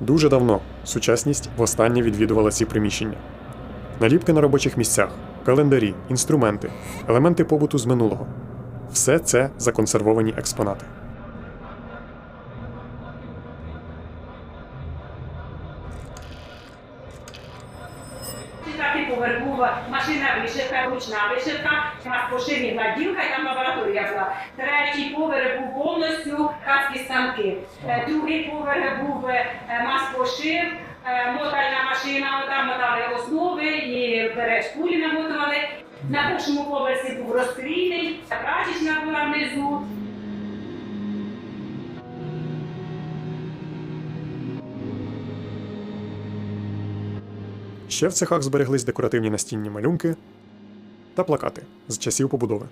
Дуже давно сучасність востаннє відвідувала ці приміщення. Наліпки на робочих місцях, календарі, інструменти, елементи побуту з минулого. Все це законсервовані експонати. Машина вишивка, ручна вишивка, пошивні гладілка там лабораторія була. Третій поверх був повністю ткацькі станки. Е, Другий поверх був е, маспошив, е, мотальна машина, там мотали основи і шпулі намотували. На першому поверсі був розстрільний, прачечна була внизу. Ще в цехах збереглись декоративні настінні малюнки та плакати з часів побудови.